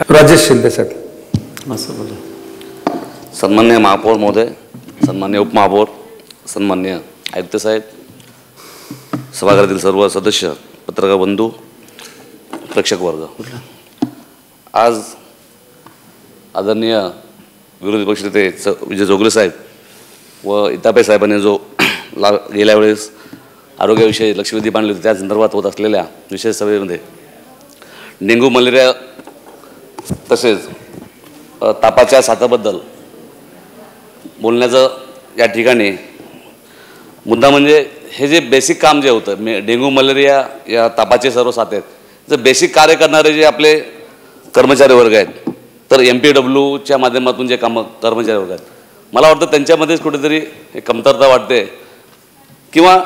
राजेश शिंदे साहेब असं बोला. सन्मान्य महापौर महोदय सन्मान्य उपमहापौर सन्मान्य आयुक्त साहेब सभागृहातील सर्व सदस्य पत्रकार बंधू प्रेक्षक वर्ग. आज आदरणीय विरोधी पक्षनेते स विजय जोगले साहेब व इतापे साहेबांनी जो ला गेल्या वेळेस आरोग्याविषयी लक्षवेधी मांडली होती त्या संदर्भात होत असलेल्या विशेष सभेमध्ये डेंग्यू मलेरिया तसेच तापाच्या साथाबद्दल बोलण्याचं या ठिकाणी मुद्दा म्हणजे हे जे बेसिक काम जे होतं मे डेंग्यू मलेरिया या तापाचे सर्व साथ आहेत. जर बेसिक कार्य करणारे जे आपले कर्मचारी वर्ग आहेत तर एम पी डब्ल्यूच्या माध्यमातून जे कामं कर्मचारी वर्ग आहेत. मला वाटतं त्यांच्यामध्येच कुठेतरी हे कमतरता वाटते किंवा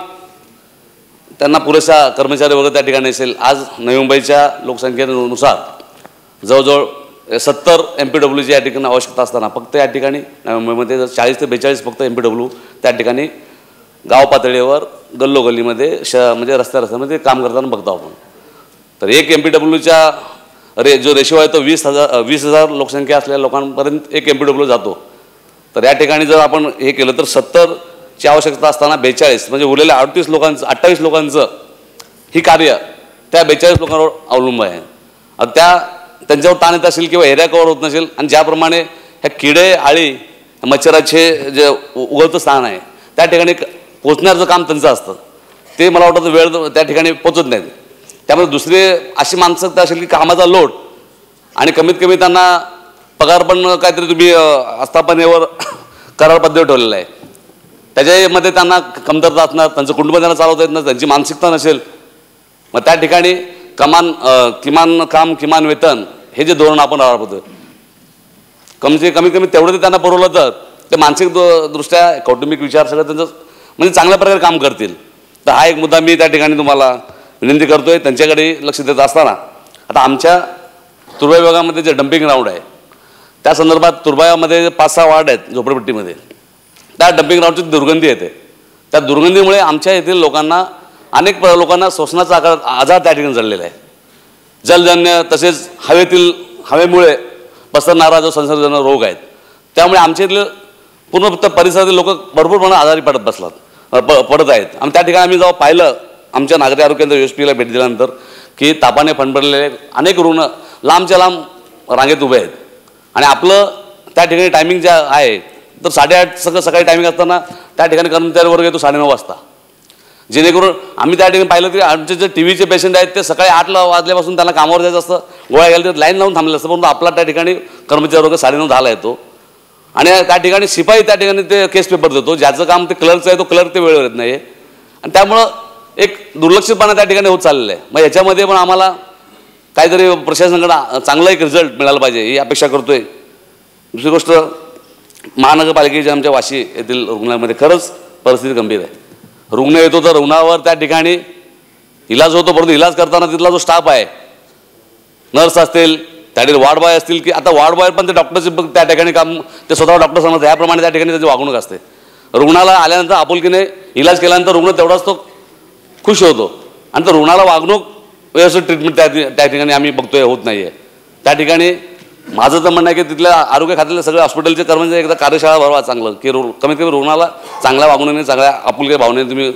त्यांना पुरेसा कर्मचारी वर्ग त्या ठिकाणी असेल. आज नवी मुंबईच्या लोकसंख्येनुसार जवळजवळ सत्तर एम पी डब्ल्यूची या ठिकाणी आवश्यकता असताना फक्त या ठिकाणी मुंबईमध्ये जर चाळीस ते बेचाळीस फक्त एम पी डब्ल्यू त्या ठिकाणी गाव पातळीवर गल्लोगल्लीमध्ये श म्हणजे रस्त्या रस्त्यामध्ये काम करताना बघतो आपण. तर एक एम पी डब्ल्यूच्या रे जो रेशो आहे तो वीस हजार वीस हजार लोकसंख्या असलेल्या लोकांपर्यंत एक एम पी डब्ल्यू जातो. तर या ठिकाणी जर आपण हे केलं तर सत्तरची आवश्यकता असताना बेचाळीस म्हणजे उरलेल्या अडतीस लोकांचं अठ्ठावीस लोकांचं ही कार्य त्या बेचाळीस लोकांवर अवलंबून आहे. त्या त्यांच्यावर ताण येत असेल किंवा एरिया कवर होत नसेल आणि ज्याप्रमाणे ह्या किडे आळी मच्छराचे जे उ- उगवतं स्थान आहे त्या ठिकाणी पोचण्याचं काम त्यांचं असतं. ते मला वाटतं वेळ त्या ठिकाणी पोचत नाहीत. त्यामुळे दुसरे अशी मानसिकता असेल की कामाचा लोड आणि कमीत कमी त्यांना पगार पण काहीतरी तुम्ही आस्थापनेवर करार पद्धतीवर ठेवलेला आहे. त्याच्यामध्ये त्यांना कमतरता असणार त्यांचं कुटुंब त्यांना चालवता येत नाही त्यांची मानसिकता नसेल मग त्या ठिकाणी कमान किमान काम किमान वेतन हे जे धोरण आपण राबवतो कमसे कमीत कमी तेवढं ते त्यांना पुरवलं तर ते मानसिक दृष्ट्या कौटुंबिक विचार सगळं त्यांचं म्हणजे चांगल्या प्रकारे काम करतील. तर हा एक मुद्दा मी त्या ठिकाणी तुम्हाला विनंती करतोय त्यांच्याकडे लक्ष देत असताना. आता आमच्या तुर्भा विभागामध्ये जे डम्पिंग ग्राउंड आहे त्या संदर्भात तुर्भामध्ये पाच सहा वार्ड आहेत झोपडपट्टीमध्ये. त्या डम्पिंग ग्राउंडची दुर्गंधी येते. त्या दुर्गंधीमुळे आमच्या येथील लोकांना अनेक प्र- लोकांना श्वसनाचा आकार आजार त्या ठिकाणी झालेला आहे. जलजन्य तसेच हवेतील हवेमुळे पसरणारा जो संसर्गजन्य रोग आहेत त्यामुळे आमच्या इथले पूर्ण परिसरातील लोक भरपूर प्रमाणात आजारी पडत बसलात प पडत आहेत. आणि त्या ठिकाणी आम्ही जेव्हा पाहिलं आमच्या नागरी आरोग्य केंद्र एस पीला भेट दिल्यानंतर की तापाने फणफणलेले अनेक रुग्ण लांबच्या लांब रांगेत उभे आहेत. आणि आपलं त्या ठिकाणी टायमिंग ज्या आहे तर साडेआठ सगळं सकाळी टायमिंग असताना त्या ठिकाणी कर्मचारी वर्ग येतो साडेनऊ वाजता. जेणेकरून आम्ही त्या ठिकाणी पाहिलं की आमचे जे टी व्हीचे पेशंट आहेत ते सकाळी आठला वाजल्यापासून त्यांना कामावर जायचं असतं गोळ्या घ्यायला लाईन लावून थांबलेलं असतं परंतु आपला त्या ठिकाणी कर्मचारी वर्ग साडेनऊ दहाला येतो. आणि त्या ठिकाणी शिपाई त्या ठिकाणी ते केस पेपर देतो ज्याचं काम ते क्लर्कचं आहे तो क्लर्क ते वेळेवर येत नाही आणि त्यामुळं एक दुर्लक्षितपणा त्या ठिकाणी होत चाललेलं आहे. मग याच्यामध्ये पण आम्हाला काहीतरी प्रशासनाकडं चांगला एक रिझल्ट मिळाला पाहिजे ही अपेक्षा करतोय. दुसरी गोष्ट महानगरपालिकेच्या आमच्या वाशी येथील रुग्णालयामध्ये खरंच परिस्थिती गंभीर आहे. रुग्ण येतो तर रुग्णावर त्या ठिकाणी इलाज होतो परंतु इलाज करताना तिथला जो स्टाफ आहे नर्स असतील त्या वार्डबॉय असतील की आता वार्डबॉय पण ते डॉक्टरचे बघ त्या ठिकाणी काम ते स्वतः डॉक्टर समजतात. याप्रमाणे त्या ठिकाणी त्याची वागणूक असते. रुग्णाला आल्यानंतर आपुलकीने इलाज केल्यानंतर रुग्ण तेवढाच तो खुश होतो. आणि तर रुग्णाला वागणूक व्यवस्थित ट्रीटमेंट त्या त्या ठिकाणी आम्ही बघतोय होत नाही आहे त्या ठिकाणी माझं तर म्हणणं आहे की तिथल्या आरोग्य खात्यातले सगळ्या हॉस्पिटलचे कर्मचारी एकदा कार्यशाळा भरवा चांगलं. की रु कमीत कमी रुग्णाला चांगल्या वागणुकीने चांगल्या आपुलक्या भावनेने तुम्ही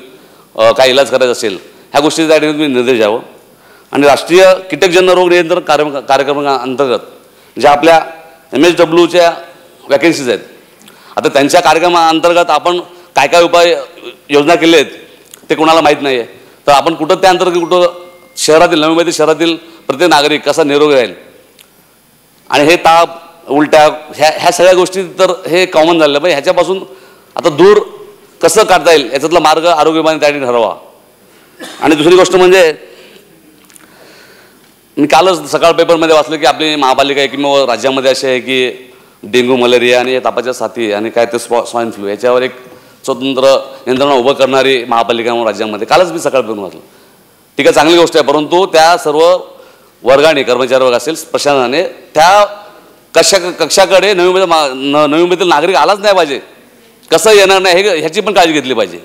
काय इलाज करायचा असेल ह्या गोष्टी त्या तुम्ही निर्देश द्यावं. आणि राष्ट्रीय कीटकजन्य रोग नियंत्रण कार्य कार्यक्रमा अंतर्गत ज्या आपल्या एम एच डब्ल्यूच्या वॅकन्सीज आहेत आता त्यांच्या कार्यक्रमाअंतर्गत आपण काय काय उपाय योजना केले आहेत ते कोणाला माहीत नाही आहे तर आपण कुठं त्या अंतर्गत कुठं शहरातील नवी मुंबईतील शहरातील प्रत्येक नागरिक कसा निरोगी राहील आणि हे ताप उलट्या ह्या ह्या सगळ्या गोष्टी तर हे कॉमन झालेलं. पण ह्याच्यापासून आता दूर कसं काढता येईल? याच्यातला मार्ग आरोग्य विभागाने त्या ठिकाणी ठरवा. आणि दुसरी गोष्ट म्हणजे मी कालच सकाळ पेपरमध्ये वाचलं की आपली महापालिका आहे किंवा राज्यामध्ये असे आहे की डेंग्यू मलेरिया आणि या तापाच्या साथी आणि काय ते स्वा स्वाईन फ्लू याच्यावर एक स्वतंत्र यंत्रणा उभं करणारी महापालिका राज्यामध्ये. कालच मी सकाळ पेपर वाचलं. ठीक आहे चांगली गोष्ट आहे. परंतु त्या सर्व वर्गाने कर्मचारी वर्ग असेल प्रशासनाने त्या कशा कक्षाकडे नवी मुंबईचा मा- न- नवी मुंबईतील नागरिक आलाच नाही पाहिजे. कसं येणार नाही हे ह्याची पण काळजी घेतली पाहिजे.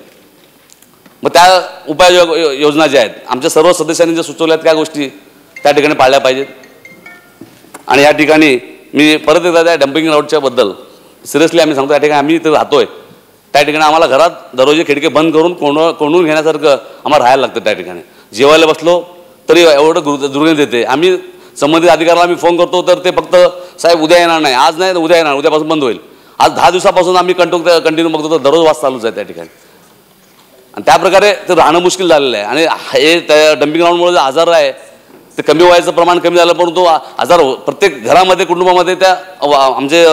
मग त्या उपाय यो- यो- योजना ज्या आहेत आमच्या सर्व सदस्यांनी ज्या सुचवल्या आहेत त्या गोष्टी त्या ठिकाणी पाळल्या पाहिजेत. आणि या ठिकाणी मी परत एकदा त्या डम्पिंग ग्राउंडच्या बद्दल सिरियसली आम्ही सांगतो या ठिकाणी आम्ही इथे राहतोय. त्या ठिकाणी आम्हाला घरात दरवाजे खिडके बंद करून कोण कोंडून घेण्यासारखं आम्हाला राहायला लागतं त्या ठिकाणी. जेवायला बसलो तरी एवढं गुरु दुर्गंध येते आम्ही संबंधित अधिकाऱ्याला आम्ही फोन करतो तर ते फक्त साहेब उद्या येणार नाही. आज नाही तर उद्या येणार. उद्यापासून बंद होईल. आज दहा दिवसापासून आम्ही कंटिन्यू कंटिन्यू बघतो तर दररोज वाज चालूच आहे त्या ठिकाणी. आणि त्याप्रकारे ते राहणं मुश्किल झालेलं आहे. आणि हे त्या डम्पिंग ग्राउंडमुळे जे आजार आहे ते कमी व्हायचं प्रमाण कमी झालं परंतु आजार हो- प्रत्येक घरामध्ये कुटुंबामध्ये त्या आमचे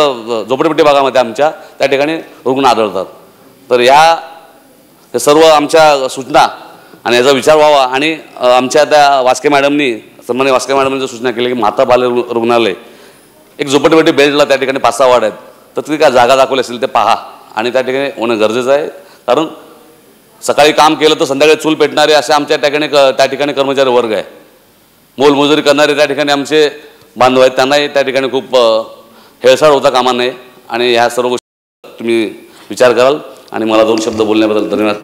झोपडपट्टी भागामध्ये आमच्या त्या ठिकाणी रुग्ण आढळतात. तर या सर्व आमच्या सूचना आणि याचा विचार व्हावा. आणि आमच्या त्या वास्के मॅडमनी सन्मान्य वास्के मॅडमनी सूचना केली की माता बाल रुग्णालय. एक झोपटपेटी बेल्टला त्या ठिकाणी पाच सहा वाड आहेत. तर तिथे काय जागा दाखवली असेल ते पहा. आणि त्या ठिकाणी होणं गरजेचं आहे. कारण सकाळी काम केलं तर संध्याकाळी चूल पेटणारे असे आमच्या त्या ठिकाणी क- त्या ठिकाणी कर्मचारी वर्ग आहे. मोलमजुरी करणारे त्या ठिकाणी आमचे बांधव आहेत. त्यांनाही त्या ठिकाणी खूप हेळसाळ होता कामा नये. आणि ह्या सर्व गोष्टी तुम्ही विचार कराल. आणि मला दोन शब्द बोलण्याबद्दल धन्यवाद.